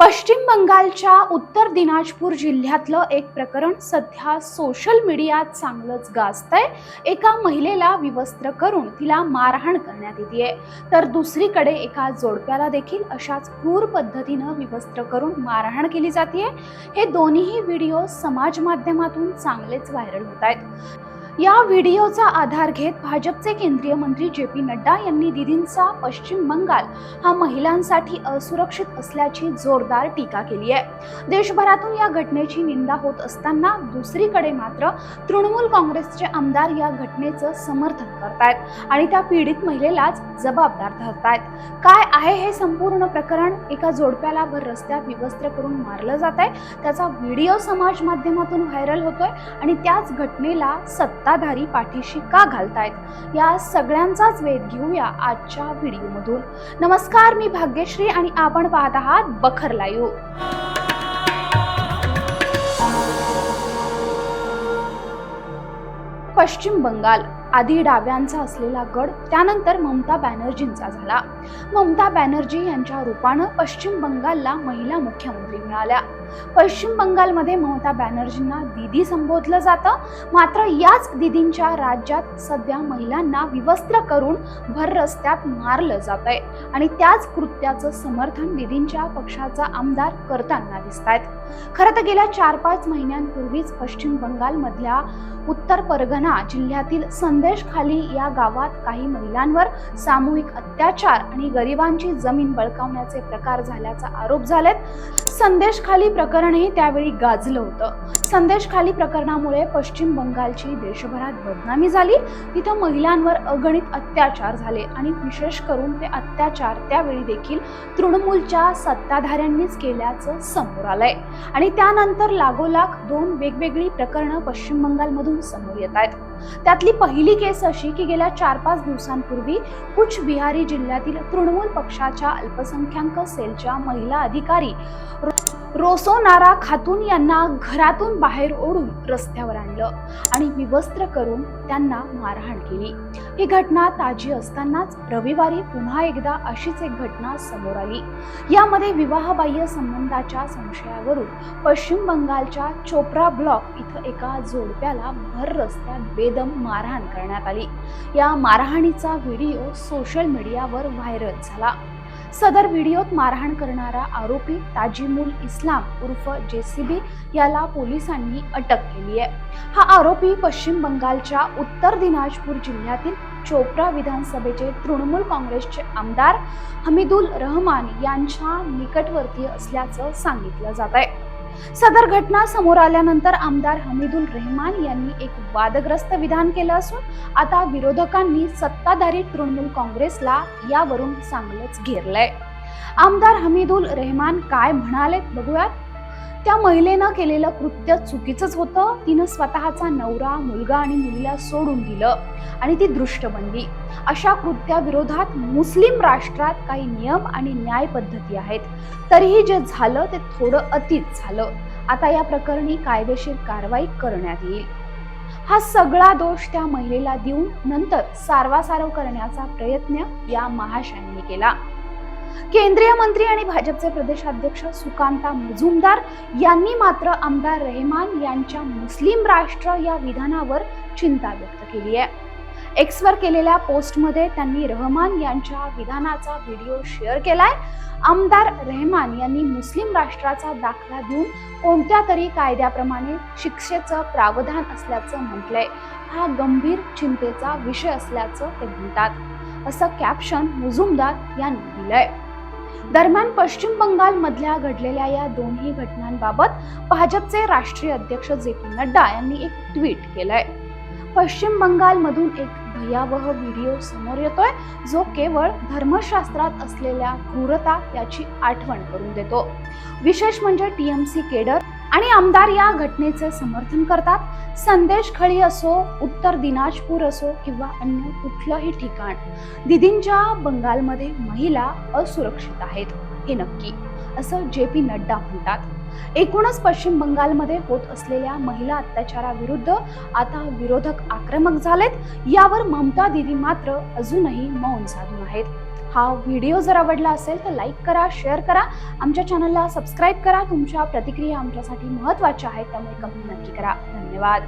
पश्चिम बंगालच्या उत्तर दिनाजपूर जिल्ह्यातलं एक प्रकरण सध्या सोशल मीडियात चांगलंच गाजतंय. एका महिलेला विवस्त्र करून तिला मारहाण करण्यात येते तर दुसरीकडे एका जोडप्याला देखील अशाच क्रूर पद्धतीनं विवस्त्र करून मारहाण केली जाते हे दोन्हीही व्हिडिओ समाज माध्यमातून चांगलेच व्हायरल होत आहेत या व्हिडिओचा आधार घेत भाजपचे केंद्रीय मंत्री जे पी नड्डा यांनी दिदींचा पश्चिम बंगाल हा महिलांसाठी असुरक्षित असल्याची जोरदार टीका केली आहे. देशभरातून या घटनेची निंदा होत असताना दुसरीकडे मात्र तृणमूल काँग्रेसचे आमदार या घटनेचं समर्थन करतायत आणि त्या पीडित महिलेलाच जबाबदार धरतायत. काय आहे हे संपूर्ण प्रकरण? एका जोडप्याला भर रस्त्यात विवस्त्र करून मारलं जात आहे त्याचा व्हिडिओ समाज माध्यमातून व्हायरल होतोय आणि त्याच घटनेला सत्ताधारी पाठीशी का घालतायत? या सगळ्यांचाच वेध घेऊया आजच्या व्हिडिओमधून. नमस्कार मी भाग्यश्री आणि आपण पाहत आहात बखर लाईव्ह. पश्चिम बंगाल. आधी डाव्यांचा असलेला गड त्यानंतर ममता बॅनर्जींचा झाला. ममता बॅनर्जी यांच्या रूपानं पश्चिम बंगालला महिला मुख्यमंत्री मिळाल्या. पश्चिम बंगालमध्ये ममता बॅनर्जींना दिदी संबोधलं जातं. मात्र याच दिदींच्या राज्यात सध्या महिलांना विवस्त्र करून भर रस्त्यात मारलं जात आहे आणि त्याच कृत्याचं समर्थन दिदींच्या पक्षाचा आमदार करताना दिसत आहेत खरं तर गेल्या चार पाच महिन्यांपूर्वीच पश्चिम बंगालमधल्या उत्तर परगणा जिल्ह्यातील संदेश खाली या गावात काही महिलांवर सामूहिक अत्याचार आणि गरिबांची जमीन बळकावण्याचे प्रकार झाल्याचा आरोप झालेत. संदेश खाली प्रकरणही त्यावेळी गाजलं होतं. संदेश खाली प्रकरणामुळे पश्चिम बंगालची देशभरात बदनामी झाली. तिथं महिलांवर अगणित अत्याचार झाले आणि विशेष करून ते अत्याचार त्यावेळी देखील तृणमूलच्या सत्ताधाऱ्यांनीच केल्याचं समोर आलंय. आणि त्यानंतर लागोलाग दोन वेगवेगळी प्रकरणं पश्चिम बंगालमधून समोर येत आहेत. त्यातली पहिली केस अशी की गेल्या चार पाच दिवसांपूर्वी कुच बिहारी जिल्ह्यातील तृणमूल पक्षाच्या अल्पसंख्याक सेलच्या महिला अधिकारी रोसोनारा खातून यांना घरातून बाहेर ओढून रस्त्यावर आणलं आणि विवस्त्र करून त्यांना मारहाण केली. ही घटना ताजी असतानाच रविवारी पुन्हा एकदा अशीच एक घटना समोर आली. यामध्ये विवाहबाह्य संबंधाच्या संशयावरून पश्चिम बंगालच्या चोप्रा ब्लॉक इथं एका जोडप्याला भर रस्त्यात बेदम मारहाण करण्यात आली. या मारहाणीचा व्हिडिओ सोशल मीडियावर व्हायरल झाला. सदर व्हिडिओत मारहाण करणारा आरोपी ताजीमुल इस्लाम उर्फ जेसीबी याला पोलिसांनी अटक केली आहे. हा आरोपी पश्चिम बंगालच्या उत्तर दिनाजपूर जिल्ह्यातील चोप्रा विधानसभेचे तृणमूल काँग्रेसचे आमदार हमीदुल रहमान यांच्या निकटवर्तीय असल्याचं सांगितलं जात आहे. सदर घटना समोर आल्यानंतर आमदार हमीदुल रहमान यांनी एक वादग्रस्त विधान केलं असून आता विरोधकांनी सत्ताधारी तृणमूल काँग्रेसला यावरून चांगलंच घेरलंय. आमदार हमीदुल रहमान काय म्हणालेत बघूयात. त्या महिलेनं केलेलं कृत्य चुकीचंच होतं. तिनं स्वतःचा नवरा मुलगा आणि मुलीला सोडून दिलं. आणि ती दृष्ट बनली अशा कृत्याविरोधात मुस्लिम राष्ट्रात काही नियम आणि न्याय पद्धती आहेत. तरीही जे झालं ते थोडं अतीत झालं. आता या प्रकरणी कायदेशीर कारवाई करण्यात येईल. हा सगळा दोष त्या महिलेला देऊन नंतर सारवासारव करण्याचा प्रयत्न या महाशयांनी केला. केंद्रीय मंत्री आणि भाजपचे प्रदेशाध्यक्ष सुकांता मुजुमदार यांनी मात्र आमदार रेहमान यांच्या मुस्लिम राष्ट्र या विधानावर चिंता व्यक्त केली आहे. एक्सवर केलेल्या पोस्टमध्ये त्यांनी रहमान यांच्या विधानाचा व्हिडिओ शेअर केलाय. आमदार रेहमान यांनी मुस्लिम राष्ट्राचा दाखला देऊन कोणत्या तरी कायद्याप्रमाणे शिक्षेचं प्रावधान असल्याचं म्हटलंय. हा गंभीर चिंतेचा विषय असल्याचं ते म्हणतात. असं कॅप्शन मुजुमदार यांनी दिलंय. दरम्यान पश्चिम बंगाल मधल्या घडलेल्या या दोन्ही घटनांबाबत भाजपचे राष्ट्रीय अध्यक्ष जे पी नड्डा यांनी एक ट्विट केलंय. पश्चिम बंगालमधून एक भयावह व्हिडिओ समोर येतोय जो केवळ धर्मशास्त्रात असलेल्या क्रूरता याची आठवण करून देतो. विशेष म्हणजे टीएमसी केडर आणि आमदार या घटनेचे समर्थन करतात. संदेश खळी असो उत्तर दिनाजपूर असो किंवा अन्य कुठलंही ठिकाण दिदींच्या बंगालमध्ये महिला असुरक्षित आहेत हे नक्की असं जे पी नड्डा म्हणतात. एकूणच पश्चिम बंगालमध्ये होत असलेल्या महिला अत्याचाराविरुद्ध आता विरोधक आक्रमक झालेत. यावर ममता दिदी मात्र अजूनही मौन साधून आहेत. हा व्हिडिओ जर आवडला असेल तर लाईक करा शेअर करा. आमच्या चॅनलला सबस्क्राईब करा. तुमच्या प्रतिक्रिया आमच्यासाठी महत्त्वाच्या आहेत त्यामुळे कमेंट नक्की करा. धन्यवाद.